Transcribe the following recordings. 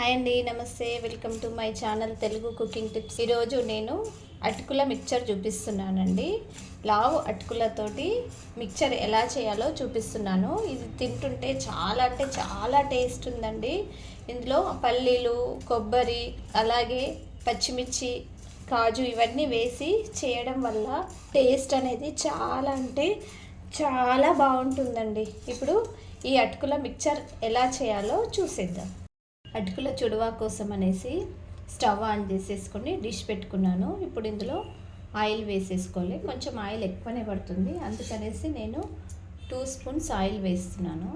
Hi అండి నమస్తే. Welcome to my channel Telugu cooking tips. ఈరోజు నేను అటుకుల మిక్చర్ చూపిస్తున్నానండి. లావు అటుకులతోటి మిక్చర్ ఎలా చేయాలో చూపిస్తున్నాను. ఇది తింటుంటే చాలా అంటే చాలా టేస్ట్ ఉందండి. ఇందులో పల్లీలు కొబ్బరి అలాగే పచ్చిమిర్చి కాజు ఇవన్నీ వేసి చేయడం వల్ల టేస్ట్ అనేది చాలా అంటే చాలా బాగుంటుందండి. ఇప్పుడు ఈ అటుకుల మిక్చర్ ఎలా చేయాలో చూసేద్దాం. అటుకుల చుడువా కోసం అనేసి స్టవ్ ఆన్ చేసేసుకొని డిష్ పెట్టుకున్నాను. ఇప్పుడు ఇందులో ఆయిల్ వేసేసుకోవాలి. కొంచెం ఆయిల్ ఎక్కువనే పడుతుంది. అందుకనేసి నేను టూ స్పూన్స్ ఆయిల్ వేస్తున్నాను.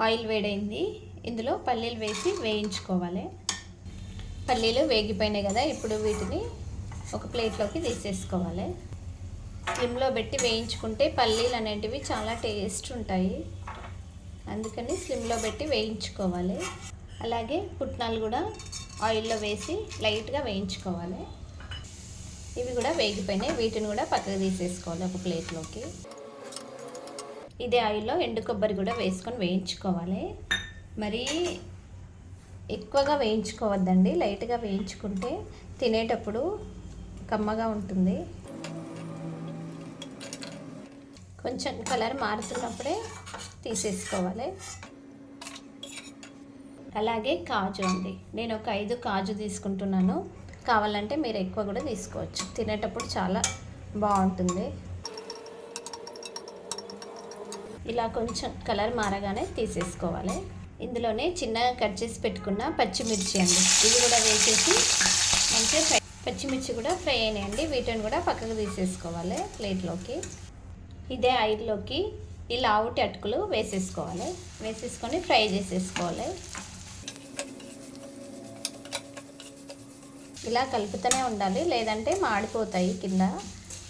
ఆయిల్ వేడైంది. ఇందులో పల్లీలు వేసి వేయించుకోవాలి. పల్లీలు వేగిపోయినాయి కదా ఇప్పుడు వీటిని ఒక ప్లేట్లోకి తీసేసుకోవాలి. స్లిమ్లో పెట్టి వేయించుకుంటే పల్లీలు అనేటివి చాలా టేస్ట్ ఉంటాయి. అందుకని స్లిమ్లో పెట్టి వేయించుకోవాలి. అలాగే పుట్నాలు కూడా ఆయిల్లో వేసి లైట్గా వేయించుకోవాలి. ఇవి కూడా వేగిపోయినాయి. వీటిని కూడా పక్కకు తీసేసుకోవాలి ఒక ప్లేట్లోకి. ఇదే ఆయిల్లో ఎండు కొబ్బరి కూడా వేసుకొని వేయించుకోవాలి. మరీ ఎక్కువగా వేయించుకోవద్దండి. లైట్గా వేయించుకుంటే తినేటప్పుడు కమ్మగా ఉంటుంది. కొంచెం కలర్ మారుతున్నప్పుడే తీసేసుకోవాలి. అలాగే కాజు అండి. నేను ఒక ఐదు కాజు తీసుకుంటున్నాను. కావాలంటే మీరు ఎక్కువ కూడా తీసుకోవచ్చు. తినేటప్పుడు చాలా బాగుంటుంది. ఇలా కొంచెం కలర్ మారగానే తీసేసుకోవాలి. ఇందులోనే చిన్నగా కట్ చేసి పెట్టుకున్న పచ్చిమిర్చి అండి. ఇవి కూడా వేసేసి మంచిగా ఫ్రై పచ్చిమిర్చి కూడా ఫ్రై అయినాయండి. వీటిని కూడా పక్కకు తీసేసుకోవాలి ప్లేట్లోకి. ఇదే ఆయిల్లోకి ఇలా అవుటి అటుకులు వేసేసుకోవాలి. వేసేసుకొని ఫ్రై చేసేసుకోవాలి. ఇలా కలుపుతూనే ఉండాలి. లేదంటే మాడిపోతాయి కింద.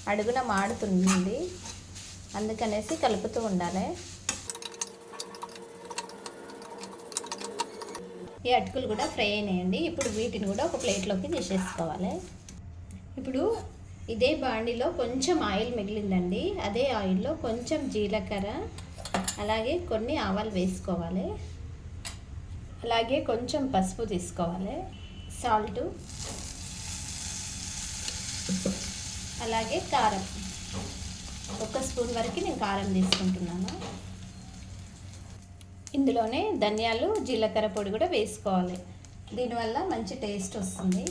అడుగున మాడుతుంది. అందుకనేసి కలుపుతూ ఉండాలి. ఈ అటుకులు కూడా ఫ్రై అయినాయండి. ఇప్పుడు వీటిని కూడా ఒక ప్లేట్లోకి తీసేసుకోవాలి. ఇప్పుడు ఇదే బాండిలో కొంచెం ఆయిల్ మిగిలిందండి. అదే ఆయిల్లో కొంచెం జీలకర్ర అలాగే కొన్ని ఆవాలు వేసుకోవాలి. అలాగే కొంచెం పసుపు తీసుకోవాలి. సాల్ట్ అలాగే కారం. ఒక స్పూన్ వరకు నేను కారం తీసుకుంటున్నాను. ఇందులోనే ధనియాలు జీలకర్ర పొడి కూడా వేసుకోవాలి. దీనివల్ల మంచి టేస్ట్ వస్తుంది.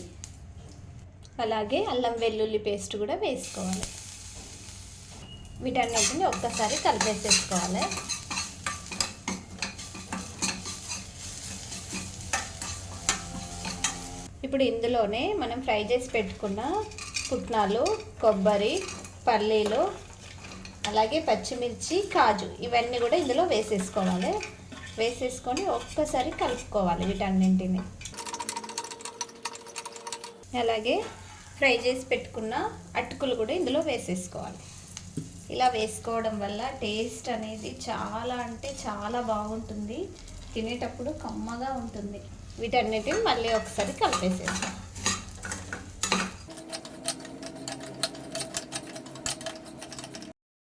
అలాగే అల్లం వెల్లుల్లి పేస్ట్ కూడా వేసుకోవాలి. వీటన్నిటిని ఒక్కసారి కలిపేసేసుకోవాలి. ఇప్పుడు ఇందులోనే మనం ఫ్రై చేసి పెట్టుకున్న పుట్నాలు కొబ్బరి పల్లీలు అలాగే పచ్చిమిర్చి కాజు ఇవన్నీ కూడా ఇందులో వేసేసుకోవాలి. వేసేసుకొని ఒక్కసారి కలుపుకోవాలి వీటన్నింటిని. అలాగే ఫ్రై చేసి పెట్టుకున్న అటుకులు కూడా ఇందులో వేసేసుకోవాలి. ఇలా వేసుకోవడం వల్ల టేస్ట్ అనేది చాలా అంటే చాలా బాగుంటుంది. తినేటప్పుడు కమ్మగా ఉంటుంది. వీటన్నిటిని మళ్ళీ ఒకసారి కలిపేసేస్తాం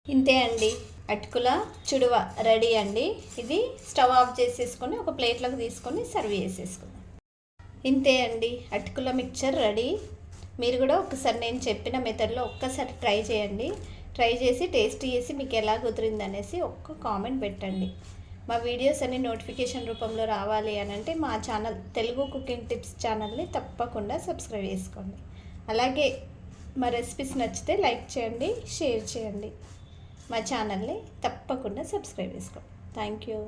ఇంతే అండి. అటుకుల చుడువ రెడీ అండి. ఇది స్టవ్ ఆఫ్ చేసేసుకొని ఒక ప్లేట్లోకి తీసుకొని సర్వ్ చేసేసుకుందాం. ఇంతే అండి. అటుకుల మిక్చర్ రెడీ. మీరు కూడా ఒకసారి నేను చెప్పిన మెథడ్లో ఒక్కసారి ట్రై చేయండి. ట్రై చేసి టేస్ట్ చేసి మీకు ఎలా కుదిరింది అనేసి ఒక్క కామెంట్ పెట్టండి. మా వీడియోస్ అన్ని నోటిఫికేషన్ రూపంలో రావాలి అని అంటే మా ఛానల్ తెలుగు కుకింగ్ టిప్స్ ఛానల్ని తప్పకుండా సబ్స్క్రైబ్ చేసుకోండి. అలాగే మా రెసిపీస్ నచ్చితే లైక్ చేయండి షేర్ చేయండి. మా ఛానల్ని తప్పకుండా సబ్స్క్రైబ్ చేసుకోండి థ్యాంక్ యూ.